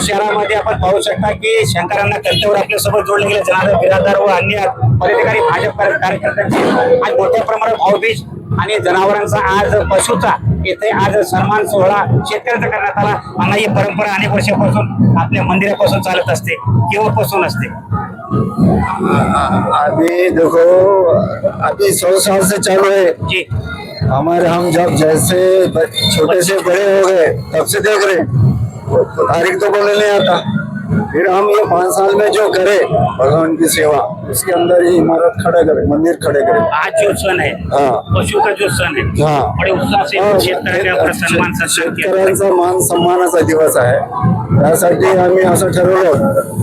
शहरामध्ये आपण पाहू शकता की शंकरांना कट्ट्यावर आपल्यासोबत जोडले गेले. जनार्दन बिराजदार व अन्य पदाधिकारी भाजप कार्य- कार्यकर्त्यांचे आज मोठ्या प्रमाणात भाऊबीज आणि जनावरांचा आज पशुचा येथे आज सन्मान सोहळा शेतकऱ्यांचा करण्यात आला. आणि ही परंपरा अनेक वर्षापासून आपल्या मंदिरापासून चालत असते केव्हापासून असते. अभी देखो अभी सौ साल से चालू है जी. हमारे हम जब जैसे छोटे से बड़े हो गए तब से देख रहे हैं। तारीख तो बोलने नहीं आता। फिर हम ये पाँच साल में जो करे भगवान की सेवा उसके अंदर ही इमारत खड़े करे मंदिर खड़े करे। आज जो सण आहे हाँ। पशु का जो सण आहे हाँ। बडे उत्साह से शेतकऱ्यांचा मान सन्मानाचा दिवस आहे. त्यासाठी आम्ही असं ठरवलं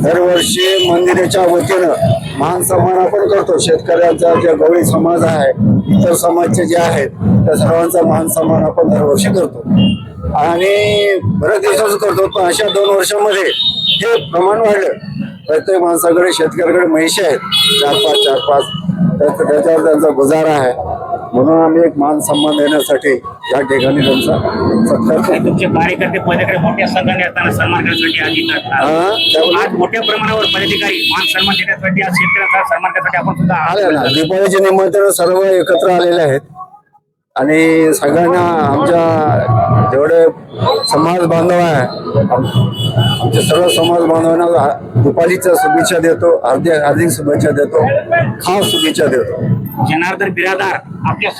दरवर्षी मंदिराच्या वतीनं मान सन्मान आपण करतो. शेतकऱ्यांचा जे गवळी समाज आहे इतर समाजचे जे आहेत त्या सर्वांचा मान सन्मान आपण दरवर्षी करतो. आणि बऱ्याच दिवसाच करतो पण अशा दोन वर्षामध्ये हे प्रमाण वाढलं. प्रत्येक माणसाकडे शेतकऱ्याकडे म्हैशी आहेत. चार पाच चार पाच. त्या- त्याच्यावर त्यांचा गुजारा आहे. म्हणून आम्ही एक मान सन्मान देण्यासाठी या ठिकाणी त्यांचा सत्कार तुमचे कार्यकर्ते पदाधिकारी मोठ्या संघाने असताना सन्मान करण्यासाठी आज येतात आज मोठ्या प्रमाणावर पदाधिकारी मान सन्मान देण्यासाठी आज शेतकऱ्यांचा सन्मान करण्यासाठी आपण सुद्धा आले ना दीपावलीच्या निमित्तानं सर्व एकत्र आलेले आहेत. आणि सगळ्यांना आमच्या जेवढे समाज बांधव आहे आम- आमचे सर्व समाज बांधवांना दीपावलीच्या शुभेच्छा देतो हार्दिक हार्दिक शुभेच्छा देतो खास शुभेच्छा देतो. जनार्दन बिरादार आपल्या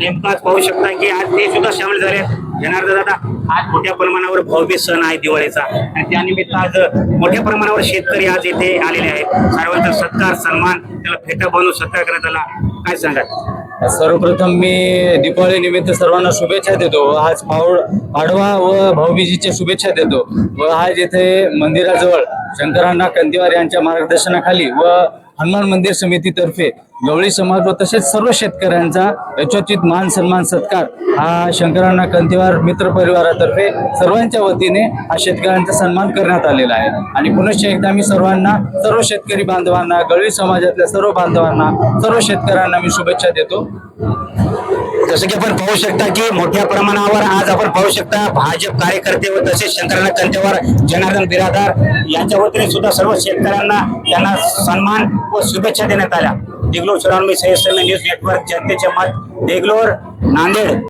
नेमकाच पाहू शकता की आज ते सुद्धा सामील झाले जनार्दन दादा आज मोठ्या प्रमाणावर भव्य सण आहे दिवाळीचा. आणि त्यानिमित्त आज मोठ्या प्रमाणावर शेतकरी आज इथे आलेले आहेत. सर्वांचा सत्कार सन्मान त्याला फेटा बांधून सत्कार करण्यात आला. काय सांगाल? सर्वप्रथम मी दीपावली निमित्त सर्वांना शुभेच्छा देतो. आज पाऊळ पाडवा व भाऊबीजीच्या शुभेच्छा देतो. व आज येथे मंदिराजवळ शंकरांना कंदिवार यांच्या मार्गदर्शनाखाली व हनुमान मंदिर समितीतर्फे गवळी समाज व तसेच सर्व शेतकऱ्यांचा यथोचित मान सन्मान सत्कार हा शंकरांना कंदिवार मित्र परिवारातर्फे सर्वांच्या वतीने हा शेतकऱ्यांचा सन्मान करण्यात आलेला आहे. आणि पुनश्च एकदा मी सर्वांना सर्व शेतकरी बांधवांना गवळी समाजातल्या सर्व बांधवांना सर्व शेतकऱ्यांना मी शुभेच्छा देतो. जसं की आपण पाहू शकता की मोठ्या प्रमाणावर आज आपण पाहू शकता भाजप कार्यकर्ते व तसेच शंकरनाथ त्यांच्यावर जनार्दन बिरादार यांच्या वतीने सुद्धा सर्व शेतकऱ्यांना त्यांना सन्मान व शुभेच्छा देण्यात आल्या. देगलोर शहरांमध्ये सह्याद्री न्यूज नेटवर्क जनतेचे मत देगलोर नांदेड.